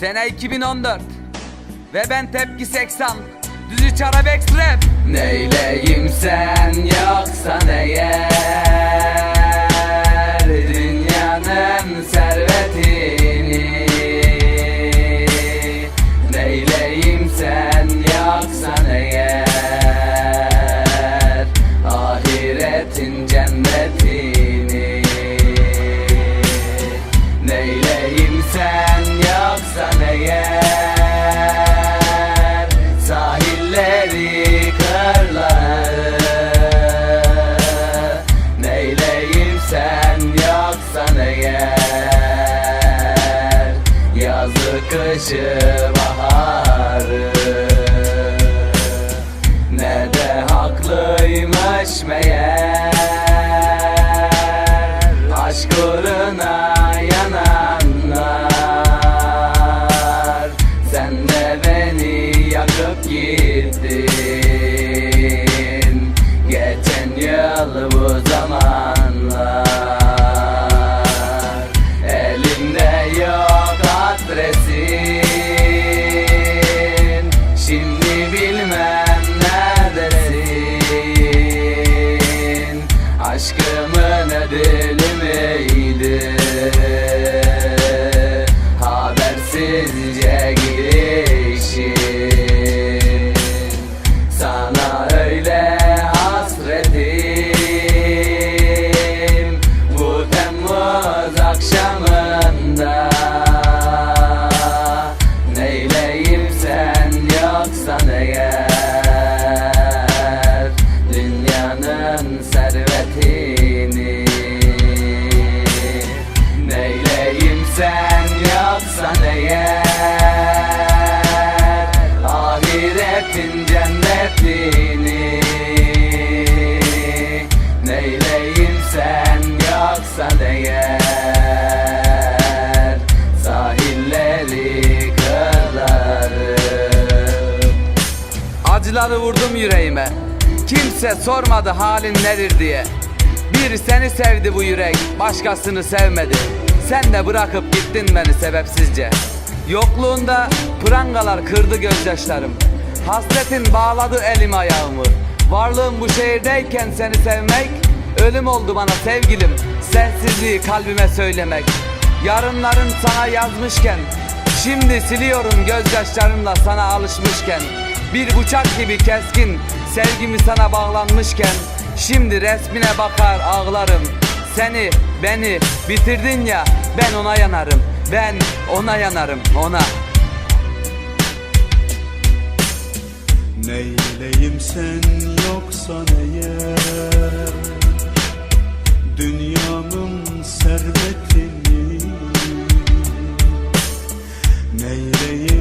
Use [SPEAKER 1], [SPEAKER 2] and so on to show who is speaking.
[SPEAKER 1] Sene 2014 Ve ben tepki 80 Düzü çarabek rap Neyleyim Yazı kışı baharı. Ne de haklıymış meğer. Aşk uğruna yananlar. Sen de beni yakıp gittin. Geçen yıl bu zamanlar Aşkımın ödülü müydü Ahiretin cennetini. Neyleyim sen yoksan eğer Sahilleri kırları. Acıları vurdum yüreğime. Kimse sormadı halin nedir diye. Bir seni sevdi bu yürek Başkasını sevmedi. Sen de bırakıp gittin beni sebepsizce. Yokluğunda prangalar kırdı gözyaşlarım Hasretin bağladı elim ayağımı. Varlığım bu şehirdeyken seni sevmek Ölüm oldu bana sevgilim. Sensizliği kalbime söylemek. Yarınların sana yazmışken Şimdi siliyorum gözyaşlarımla sana alışmışken. Bir bıçak gibi keskin sevgimi sana bağlanmışken. Şimdi resmine bakar ağlarım. Seni beni bitirdin ya ben ona yanarım. Ben ona yanarım ona
[SPEAKER 2] Meleğim sen yoksan eğer Dünyamın servetini Neyleyim?